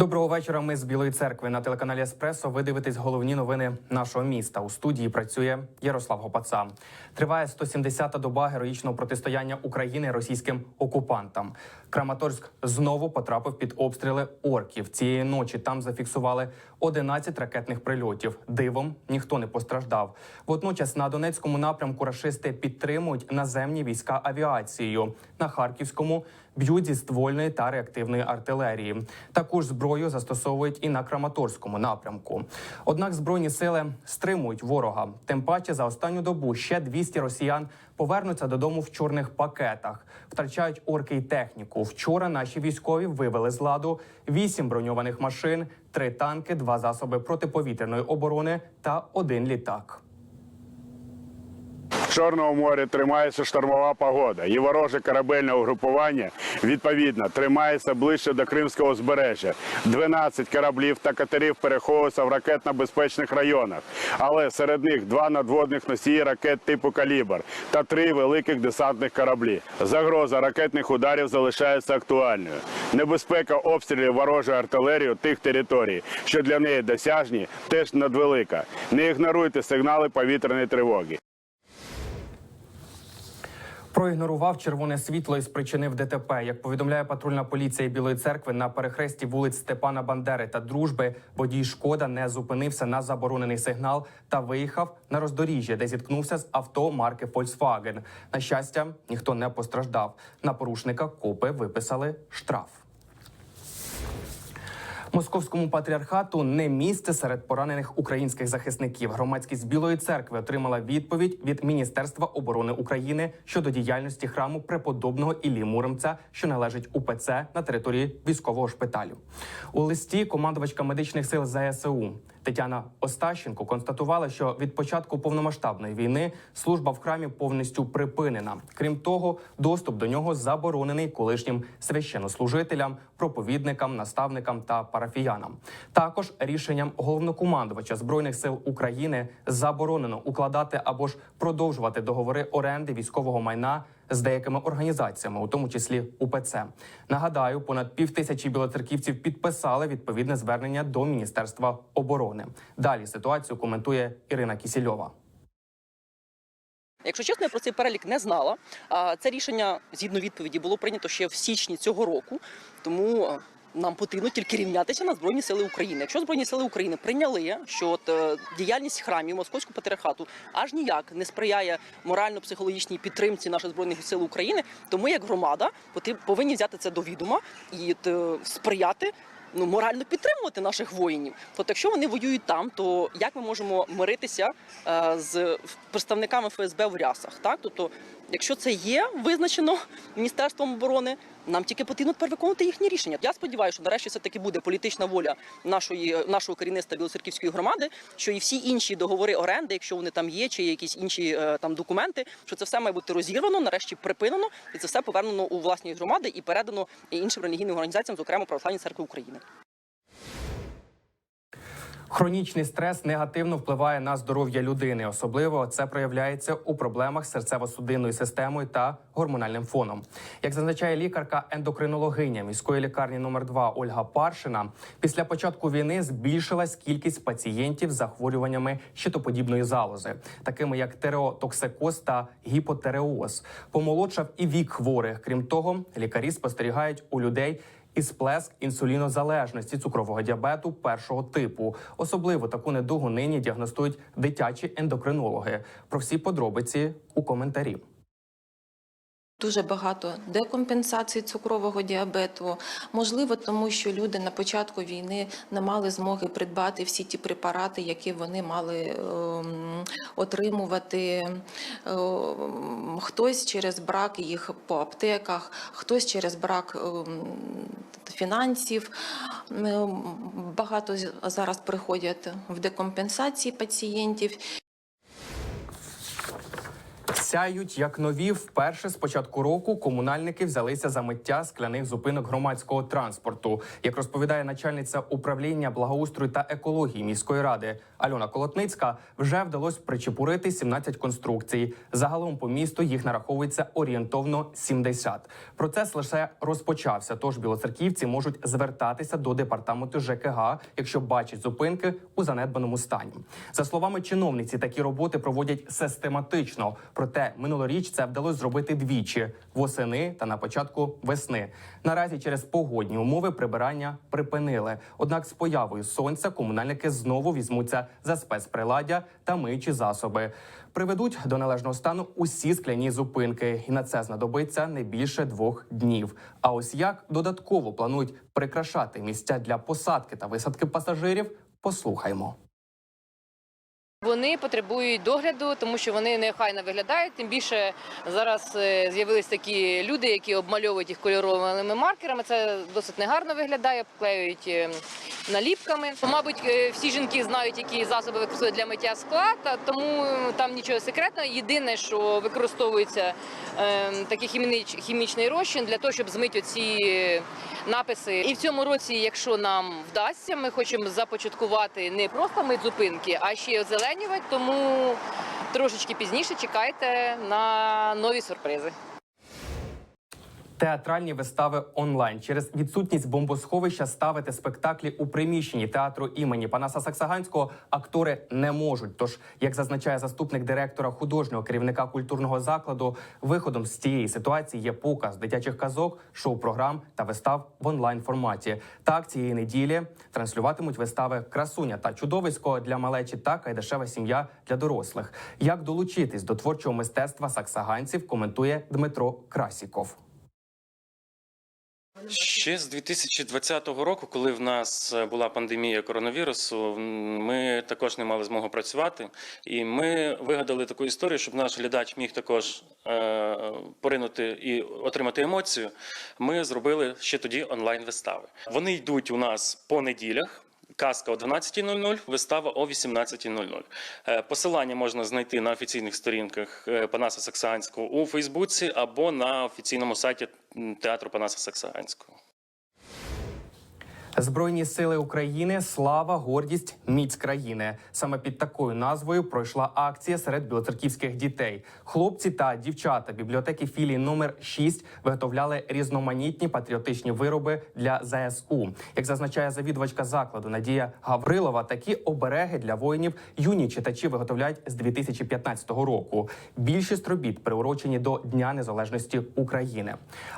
Доброго вечора. Ми з Білої церкви на телеканалі Еспресо. Ви дивитесь головні новини нашого міста. У студії працює Ярослав Гопаца. Триває 170-та доба героїчного протистояння України російським окупантам. Краматорськ знову потрапив під обстріли орків. Цієї ночі там зафіксували 11 ракетних прильотів. Дивом ніхто не постраждав. Водночас на Донецькому напрямку рашисти підтримують наземні війська авіацією. На Харківському б'ють зі ствольної та реактивної артилерії. Таку ж зброю застосовують і на Краматорському напрямку. Однак збройні сили стримують ворога. Тим паче за останню добу ще 200 росіян повернуться додому в чорних пакетах, втрачають орки й техніку. Вчора наші військові вивели з ладу 8 броньованих машин, 3 танки, 2 засоби протиповітряної оборони та один літак. В Чорному морі тримається штормова погода, і вороже корабельне угрупування відповідно тримається ближче до Кримського узбережжя. 12 кораблів та катерів переховуються в ракетно-безпечних районах, але серед них два надводних носії ракет типу калібр та три великих десантних кораблі. Загроза ракетних ударів залишається актуальною. Небезпека обстрілів ворожої артилерії тих територій, що для неї досяжні, теж надвелика. Не ігноруйте сигнали повітряної тривоги. Проігнорував червоне світло і спричинив ДТП. Як повідомляє патрульна поліція Білої церкви, на перехресті вулиць Степана Бандери та Дружби водій шкода не зупинився на заборонений сигнал та виїхав на роздоріжжя, де зіткнувся з авто марки Volkswagen. На щастя, ніхто не постраждав. На порушника копи виписали штраф. Московському патріархату не місце серед поранених українських захисників. Громадськість Білої церкви отримала відповідь від Міністерства оборони України щодо діяльності храму преподобного Іллі Муромця, що належить УПЦ на території військового шпиталю. У листі командувачка медичних сил ЗСУ Тетяна Остащенко констатувала, що від початку повномасштабної війни служба в храмі повністю припинена. Крім того, доступ до нього заборонений колишнім священнослужителям, проповідникам, наставникам та парафіянам. Також рішенням головнокомандувача збройних сил України заборонено укладати або ж продовжувати договори оренди військового майна з деякими організаціями, у тому числі УПЦ. Нагадаю, понад півтисячі білоцерківців підписали відповідне звернення до Міністерства оборони. Далі ситуацію коментує Ірина Кісільова. Якщо чесно, я про цей перелік не знала. А Це рішення згідно відповіді було прийнято ще в січні цього року, тому нам потрібно тільки рівнятися на збройні сили України. Якщо збройні сили України прийняли, що от е, діяльність храмів московського патріархату аж ніяк не сприяє морально-психологічній підтримці наших збройних сил України, то ми, як громада, повинні взяти це до відома і от, е, сприяти. Ну, морально підтримувати наших воїнів. Тобто, якщо вони воюють там, то як ми можемо миритися е, з представниками ФСБ в рясах? Так, тобто, якщо це є визначено міністерством оборони, нам тільки потрібно тепер виконувати їхні рішення. Я сподіваюся, що нарешті все таки буде політична воля нашої нашого керівництва Білоцерківської громади, що і всі інші договори оренди, якщо вони там є, чи якісь інші е, там документи, що це все має бути розірвано, нарешті припинено, і це все повернено у власні громади і передано іншим релігійним організаціям, зокрема Православній церкви України. Хронічний стрес негативно впливає на здоров'я людини. Особливо це проявляється у проблемах з серцево-судинною системою та гормональним фоном. Як зазначає лікарка ендокринологиня міської лікарні номер 2 Ольга Паршина, після початку війни збільшилась кількість пацієнтів з захворюваннями щитоподібної залози, такими як тереотоксикоз та гіпотереоз. Помолодшав і вік хворих. Крім того, лікарі спостерігають у людей і сплеск інсулінозалежності цукрового діабету першого типу. Особливо таку недугу нині діагностують дитячі ендокринологи. Про всі подробиці у коментарі. Дуже багато декомпенсації цукрового діабету. Можливо, тому що люди на початку війни не мали змоги придбати всі ті препарати, які вони мали ем, отримувати. Ем, хтось через брак їх по аптеках, хтось через брак ем, фінансів. Багато зараз приходять в декомпенсації пацієнтів. Сяють як нові. Вперше з початку року комунальники взялися за миття скляних зупинок громадського транспорту. Як розповідає начальниця управління благоустрою та екології міської ради Альона Колотницька, вже вдалося причепурити 17 конструкцій. Загалом по місту їх нараховується орієнтовно 70. Процес лише розпочався. Тож білоцерківці можуть звертатися до департаменту ЖКГ, якщо бачать зупинки у занедбаному стані. За словами чиновниці, такі роботи проводять систематично. Проте минулоріч це вдалося зробити двічі восени та на початку весни. Наразі через погодні умови прибирання припинили. Однак з появою сонця комунальники знову візьмуться за спецприладдя та миючі засоби. Приведуть до належного стану усі скляні зупинки, і на це знадобиться не більше двох днів. А ось як додатково планують прикрашати місця для посадки та висадки пасажирів, послухаймо. Вони потребують догляду, тому що вони нехайно виглядають. Тим більше зараз е, з'явились такі люди, які обмальовують їх кольоровими маркерами. Це досить негарно виглядає, поклеюють е, наліпками. Мабуть, е, всі жінки знають, які засоби використовують для миття скла, тому там нічого секретного. Єдине, що використовується такий хімічний розчин для того, щоб змити оці написи. І в цьому році, якщо нам вдасться, ми хочемо започаткувати не просто медзупинки, зупинки, а ще й озеленювати. Тому трошечки пізніше чекайте на нові сюрпризи. Театральні вистави онлайн через відсутність бомбосховища ставити спектаклі у приміщенні театру імені Панаса Саксаганського актори не можуть. Тож, як зазначає заступник директора художнього керівника культурного закладу, виходом з цієї ситуації є показ дитячих казок, шоу-програм та вистав в онлайн форматі. Так цієї неділі транслюватимуть вистави Красуня та чудовисько для малечі та Кайдашева сім'я для дорослих. Як долучитись до творчого мистецтва саксаганців, коментує Дмитро Красіков. Ще з 2020 року, коли в нас е, була пандемія коронавірусу, ми також не мали змоги працювати, і ми вигадали таку історію, щоб наш глядач міг також е, поринути і отримати емоцію. Ми зробили ще тоді онлайн-вистави. Вони йдуть у нас по неділях. Казка о 12.00, вистава о 18.00. Е, Посилання можна знайти на офіційних сторінках е, Панаса Саксаганського у Фейсбуці або на офіційному сайті театру Панаса Саксаганського. Збройні сили України, слава, гордість, міць країни. Саме під такою назвою пройшла акція серед білоцерківських дітей. Хлопці та дівчата бібліотеки філії номер 6 виготовляли різноманітні патріотичні вироби для ЗСУ. Як зазначає завідувачка закладу Надія Гаврилова, такі обереги для воїнів юні читачі виготовляють з 2015 року. Більшість робіт приурочені до Дня Незалежності України.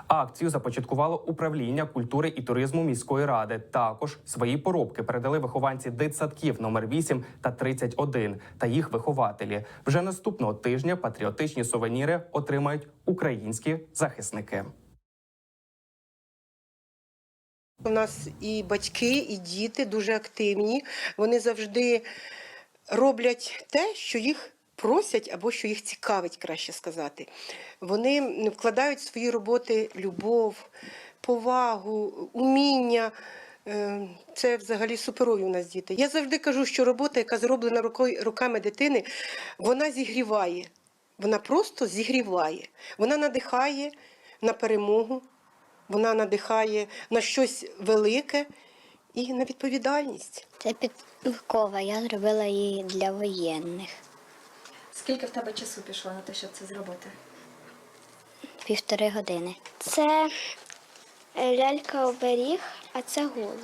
Акцію започаткувало управління культури і туризму міської ради. Також свої поробки передали вихованці дитсадків номер 8 та 31 та їх вихователі. Вже наступного тижня патріотичні сувеніри отримають українські захисники. У нас і батьки, і діти дуже активні. Вони завжди роблять те, що їх просять або що їх цікавить, краще сказати. Вони вкладають в свої роботи любов, повагу, уміння. Е, Це взагалі суперові у нас діти. Я завжди кажу, що робота, яка зроблена рукою, руками дитини, вона зігріває. Вона просто зігріває. Вона надихає на перемогу, вона надихає на щось велике і на відповідальність. Це підкова, я зробила її для воєнних. Скільки в тебе часу пішло на те, щоб це зробити? Півтори години. Це лялька оберіг, а це голуб.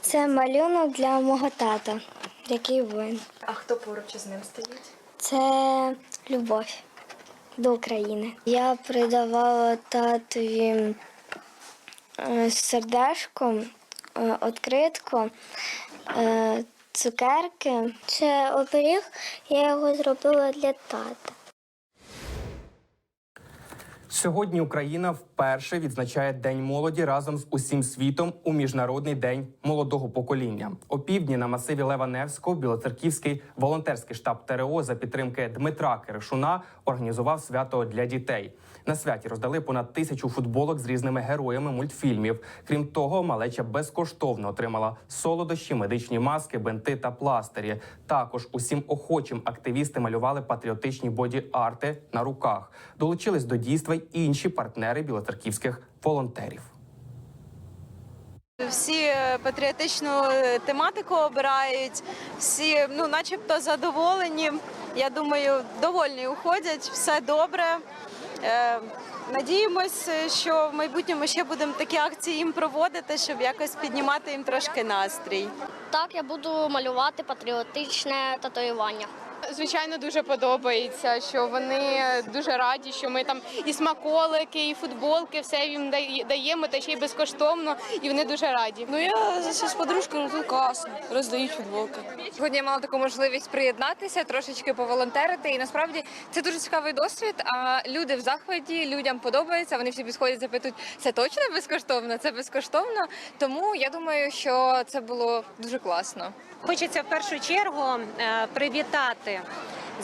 Це малюнок для мого тата, який воїн. А хто поруч із ним стоїть? Це любов до України. Я придавала татові е, сердешко, е, відкритку, е, цукерки. Це оберіг, я його зробила для тата. Сьогодні Україна вперше відзначає День молоді разом з усім світом у міжнародний день молодого покоління. Опівдні на масиві Лева Невського Білоцерківський волонтерський штаб ТРО за підтримки Дмитра Киришуна організував свято для дітей. На святі роздали понад тисячу футболок з різними героями мультфільмів. Крім того, малеча безкоштовно отримала солодощі, медичні маски, бинти та пластирі. Також усім охочим активісти малювали патріотичні боді-арти на руках. Долучились до дійства й інші партнери білоцерківських волонтерів. Всі е, патріотичну е, тематику обирають, всі ну, начебто задоволені. Я думаю, довольні уходять, все добре. Е, Надіємось, що в майбутньому ще будемо такі акції їм проводити, щоб якось піднімати їм трошки настрій. Так, я буду малювати патріотичне татуювання. Звичайно, дуже подобається, що вони дуже раді, що ми там і смаколики, і футболки, все їм даємо, та ще й безкоштовно, і вони дуже раді. Ну я з подружкою тут класно, роздають футболки. Сьогодні я мала таку можливість приєднатися, трошечки поволонтерити. І насправді це дуже цікавий досвід. А люди в захваті, людям подобається. Вони всі підходять, запитують, це точно безкоштовно? Це безкоштовно. Тому я думаю, що це було дуже класно. Хочеться в першу чергу е, привітати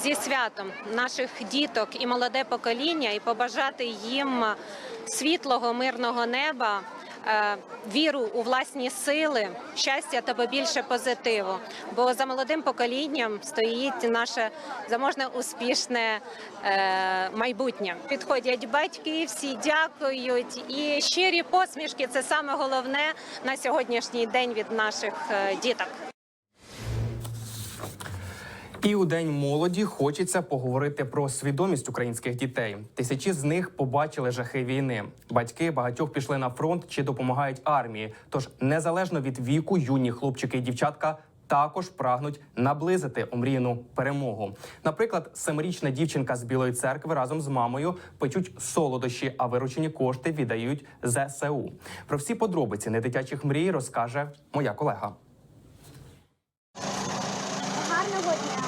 зі святом наших діток і молоде покоління і побажати їм світлого, мирного неба, е, віру у власні сили, щастя та побільше позитиву. Бо за молодим поколінням стоїть наше заможне успішне е, майбутнє. Підходять батьки, всі дякують, і щирі посмішки це саме головне на сьогоднішній день від наших діток. І у день молоді хочеться поговорити про свідомість українських дітей. Тисячі з них побачили жахи війни. Батьки багатьох пішли на фронт чи допомагають армії. Тож незалежно від віку, юні хлопчики і дівчатка. Також прагнуть наблизити омріяну перемогу. Наприклад, семирічна дівчинка з Білої церкви разом з мамою печуть солодощі, а виручені кошти віддають ЗСУ. Про всі подробиці недитячих мрій розкаже моя колега. Гарного дня!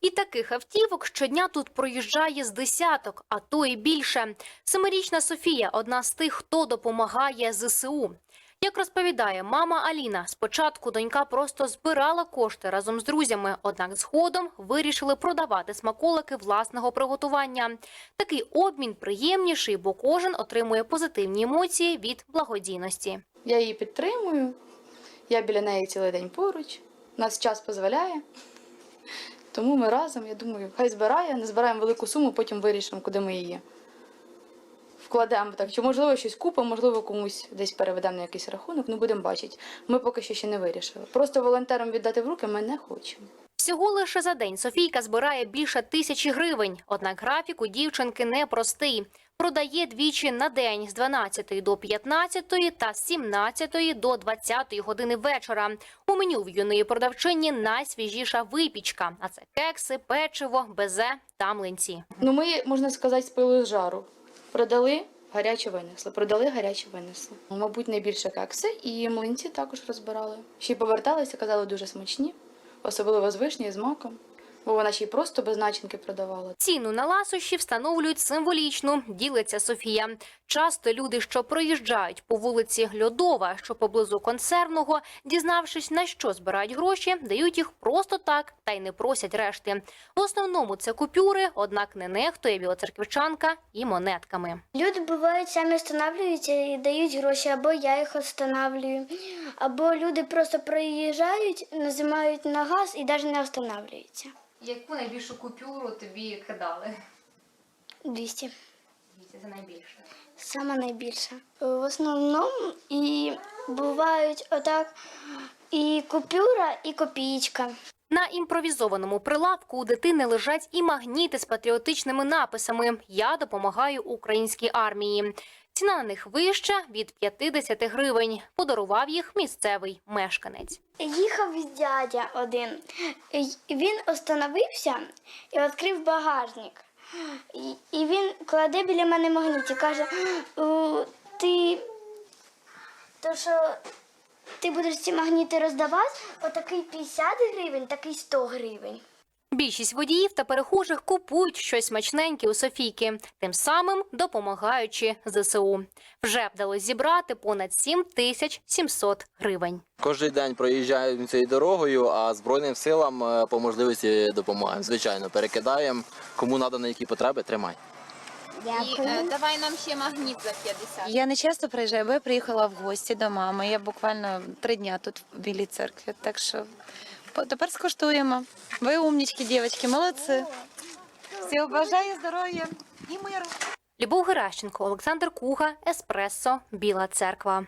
І таких автівок щодня тут проїжджає з десяток, а то і більше. Семирічна Софія одна з тих, хто допомагає ЗСУ. Як розповідає мама Аліна, спочатку донька просто збирала кошти разом з друзями, однак згодом вирішили продавати смаколики власного приготування. Такий обмін приємніший, бо кожен отримує позитивні емоції від благодійності. Я її підтримую. Я біля неї цілий день поруч. Нас час дозволяє. Тому ми разом, я думаю, хай збирає, не збираємо велику суму, потім вирішимо, куди ми її вкладемо. Так, чи можливо щось купимо, можливо, комусь десь переведемо на якийсь рахунок, ну будемо бачити. Ми поки що ще не вирішили. Просто волонтерам віддати в руки ми не хочемо. Всього лише за день Софійка збирає більше тисячі гривень. Однак графік у дівчинки непростий. Продає двічі на день з 12 до 15 та з 17 до 20 години вечора. У меню в юної продавчині найсвіжіша випічка, а це кекси, печиво, безе та млинці. Ну, ми, можна сказати, спили з жару. Продали, гаряче винесли. Продали, гаряче винесли. Мабуть, найбільше кекси і млинці також розбирали. Ще й поверталися, казали дуже смачні, особливо з вишні, з маком. Бо вона ще й просто без начинки продавала. Ціну на ласощі встановлюють символічну, ділиться Софія. Часто люди, що проїжджають по вулиці Льодова, що поблизу консервного, дізнавшись на що збирають гроші, дають їх просто так та й не просять решти. В основному це купюри, однак не нехтує білоцерквичанка і монетками. Люди бувають самі встановлюються і дають гроші, або я їх встановлюю, або люди просто приїжджають, нажимають на газ і навіть не встановлюються. Яку найбільшу купюру тобі кидали? 200. Це найбільше. Саме найбільше. В основному і бувають отак і купюра, і копійка. На імпровізованому прилавку у дитини лежать і магніти з патріотичними написами Я допомагаю українській армії. Ціна на них вища від 50 гривень. Подарував їх місцевий мешканець. Їхав дядя один. Він остановився і відкрив багажник. І- він кладе біля мене магніт і каже: ти, то що ти будеш ці магніти роздавати, отакий 50 гривень, такий 100 гривень. Більшість водіїв та перехожих купують щось смачненьке у Софійки, тим самим допомагаючи ЗСУ. Вже вдалося зібрати понад 7 тисяч 700 гривень. Кожен день проїжджаємо цією дорогою, а Збройним силам е, по можливості допомагаємо. Звичайно, перекидаємо. Кому треба на які потреби, тримай. давай нам ще магніт за 50. Я не часто приїжджаю, бо я приїхала в гості до мами. Я буквально три дня тут в білій церкві. Так що тепер скуштуємо. Ви умнічки, дівчатки, молодці. Всього бажаю здоров'я і миру. Любов Геращенко, Олександр Куга, Еспресо, Біла Церква.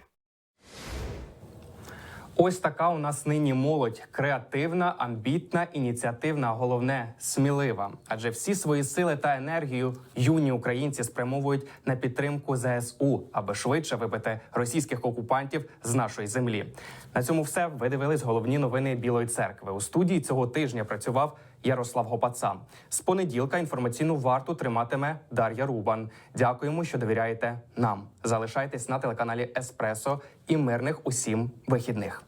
Ось така у нас нині молодь креативна, амбітна, ініціативна, а головне смілива. Адже всі свої сили та енергію юні українці спрямовують на підтримку ЗСУ, аби швидше вибити російських окупантів з нашої землі. На цьому все ви дивились головні новини Білої церкви. У студії цього тижня працював Ярослав Гопаца. З понеділка інформаційну варту триматиме Дар'я Рубан. Дякуємо, що довіряєте нам. Залишайтесь на телеканалі Еспресо і мирних усім вихідних.